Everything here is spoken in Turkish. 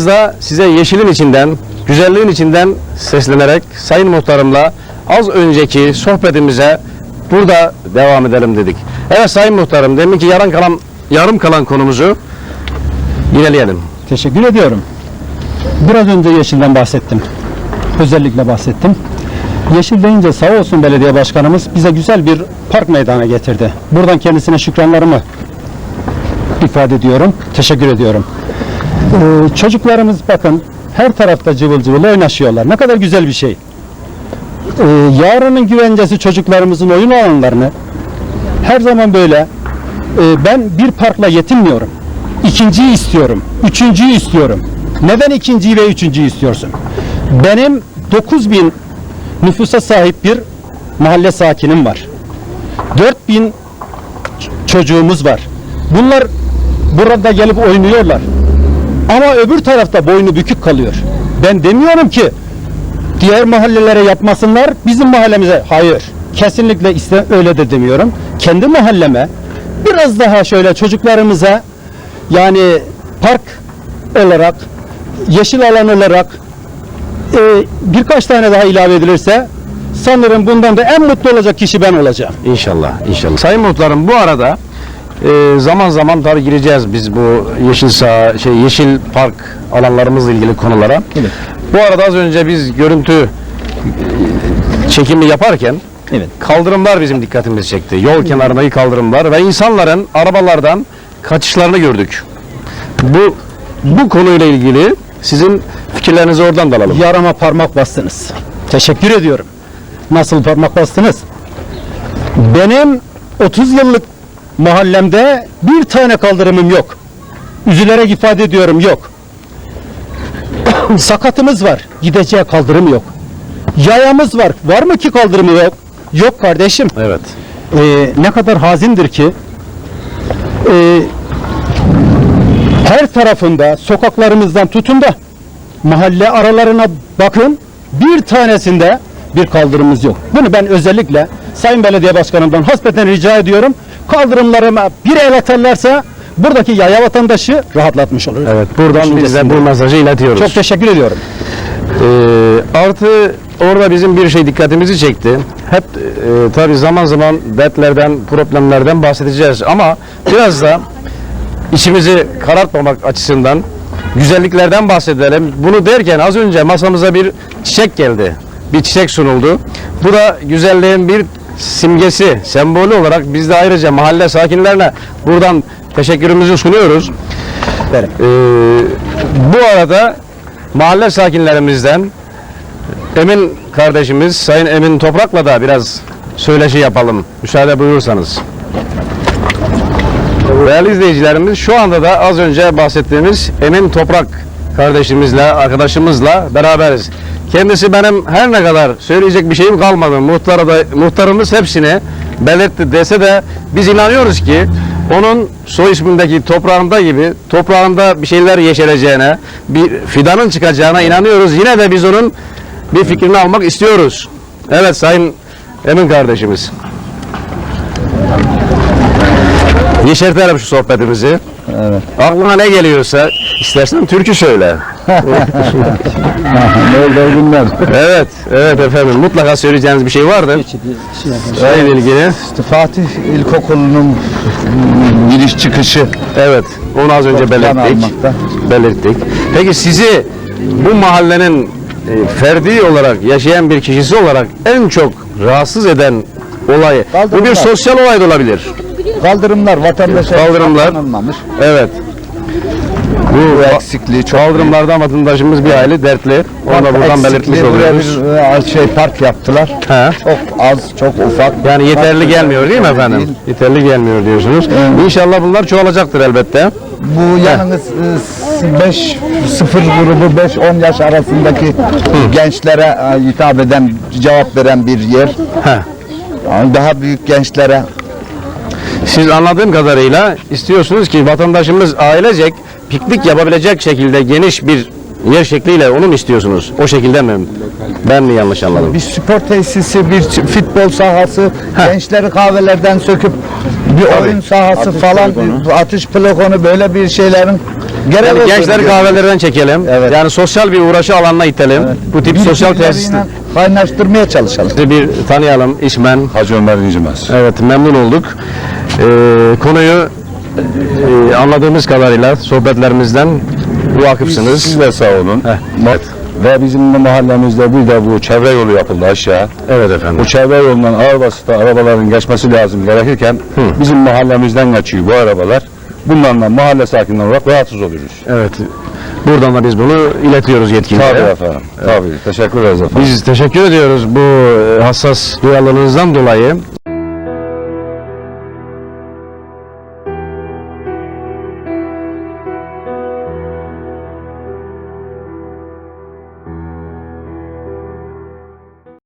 Biraz da size yeşilin içinden, güzelliğin içinden seslenerek Sayın Muhtarımla az önceki sohbetimize burada devam edelim dedik. Evet Sayın Muhtarım, deminki yarım kalan, yarım kalan konumuzu yineleyelim. Teşekkür ediyorum. Biraz önce Yeşil'den bahsettim. Özellikle bahsettim. Yeşil deyince sağ olsun belediye başkanımız bize güzel bir park meydana getirdi. Buradan kendisine şükranlarımı ifade ediyorum. Teşekkür ediyorum. Ee, çocuklarımız bakın her tarafta cıvıl cıvıl oynaşıyorlar. Ne kadar güzel bir şey. Ee, yarının güvencesi çocuklarımızın oyun alanlarını her zaman böyle e, ben bir parkla yetinmiyorum. İkinciyi istiyorum. Üçüncüyü istiyorum. Neden ikinciyi ve üçüncüyü istiyorsun? Benim 9000 nüfusa sahip bir mahalle sakinim var. 4000 ç- çocuğumuz var. Bunlar burada gelip oynuyorlar. Ama öbür tarafta boynu bükük kalıyor. Ben demiyorum ki diğer mahallelere yapmasınlar, bizim mahallemize. Hayır. Kesinlikle iste öyle de demiyorum. Kendi mahalleme biraz daha şöyle çocuklarımıza yani park olarak, yeşil alan olarak e, birkaç tane daha ilave edilirse sanırım bundan da en mutlu olacak kişi ben olacağım. İnşallah, inşallah. Sayın Muhtarım bu arada e, zaman zaman tabii gireceğiz biz bu yeşil saha, şey yeşil park alanlarımızla ilgili konulara. Evet. Bu arada az önce biz görüntü e, çekimi yaparken Evet. kaldırımlar bizim dikkatimizi çekti. Yol kenarındaki kaldırımlar ve insanların arabalardan kaçışlarını gördük. Bu bu konuyla ilgili sizin fikirlerinizi oradan da alalım. Yarama parmak bastınız. Teşekkür ediyorum. Nasıl parmak bastınız? Benim 30 yıllık mahallemde bir tane kaldırımım yok. Üzülerek ifade ediyorum yok. Sakatımız var. Gideceği kaldırım yok. Yayamız var. Var mı ki kaldırımı yok? Yok kardeşim. Evet. Ee, ne kadar hazindir ki ee, her tarafında sokaklarımızdan tutun da mahalle aralarına bakın bir tanesinde bir kaldırımımız yok. Bunu ben özellikle Sayın Belediye Başkanımdan hasbeten rica ediyorum. Kaldırımlarıma bir el atarlarsa buradaki yaya vatandaşı rahatlatmış olur. Evet. Buradan biz de bu mesajı iletiyoruz. Çok teşekkür ediyorum. Ee, artı orada bizim bir şey dikkatimizi çekti. Hep e, tabi zaman zaman dertlerden, problemlerden bahsedeceğiz ama biraz da içimizi karartmamak açısından güzelliklerden bahsedelim. Bunu derken az önce masamıza bir çiçek geldi. Bir çiçek sunuldu. Bu da güzelliğin bir simgesi, sembolü olarak biz de ayrıca mahalle sakinlerine buradan teşekkürümüzü sunuyoruz. Evet. Ee, bu arada mahalle sakinlerimizden Emin kardeşimiz Sayın Emin Toprak'la da biraz söyleşi yapalım. Müsaade buyurursanız. Değerli izleyicilerimiz şu anda da az önce bahsettiğimiz Emin Toprak kardeşimizle, arkadaşımızla beraberiz. Kendisi benim her ne kadar söyleyecek bir şeyim kalmadı. Muhtara da, muhtarımız hepsini belirtti dese de biz inanıyoruz ki onun soy ismindeki toprağında gibi toprağında bir şeyler yeşereceğine, bir fidanın çıkacağına inanıyoruz. Yine de biz onun bir fikrini almak istiyoruz. Evet Sayın Emin kardeşimiz. Yeşertelim şu sohbetimizi. Evet. Aklına ne geliyorsa istersen türkü söyle. Öyle günler. evet, evet efendim. Mutlaka söyleyeceğiniz bir şey vardır. Sayın ilgili. İşte Fatih İlkokulu'nun giriş çıkışı Evet, onu az önce belirttik. almakta. Belirttik. Peki sizi bu mahallenin e, ferdi olarak yaşayan bir kişisi olarak en çok rahatsız eden olay, bu bir Kaldırımlar. sosyal olay da olabilir. Kaldırımlar vatandaşa Kaldırımlar. tanınmamış. Evet. Bu eksikliği çok kaldırımlardan vatandaşımız bir aile dertli. Onu da buradan belirtmiş buraya oluyoruz. Bir, e, şey park yaptılar. He. Çok az, çok ufak. Yani yeterli Park gelmiyor değil mi efendim? değil. Yeterli gelmiyor diyorsunuz. Evet. İnşallah bunlar çoğalacaktır elbette. Bu yalnız 5 0 grubu 5-10 yaş arasındaki gençlere e, hitap eden, cevap veren bir yer. Heh. Yani daha büyük gençlere Siz anladığım kadarıyla istiyorsunuz ki vatandaşımız ailecek piknik yapabilecek şekilde geniş bir yer şekliyle onu mu istiyorsunuz? O şekilde mi? Ben mi yanlış anladım? Bir spor tesisi, bir futbol sahası, gençleri kahvelerden söküp bir oyun sahası falan, bir atış plakonu böyle bir şeylerin gerek Yani gençleri kahvelerden çekelim. Evet. Yani sosyal bir uğraşı alanına itelim. Bu tip sosyal tesisleri Birbirleriyle kaynaştırmaya çalışalım. bir tanıyalım. İşmen. Hacı Ömer İncimez. Evet memnun olduk. Ee, konuyu e, anladığımız kadarıyla sohbetlerimizden vakıfsınız. Siz de sağ olun. Heh. Ma- Ve bizim de mahallemizde bir de bu çevre yolu yapıldı aşağı. Evet efendim. Bu çevre yolundan ağır basıta arabaların geçmesi lazım gerekirken bizim mahallemizden geçiyor bu arabalar. Bundan da mahalle sakinleri olarak rahatsız oluyoruz. Evet. Buradan da biz bunu iletiyoruz yetkililere. Tabii efendim. Tabii. Teşekkür ederiz efendim. Biz teşekkür ediyoruz bu e, hassas duyarlılığınızdan dolayı.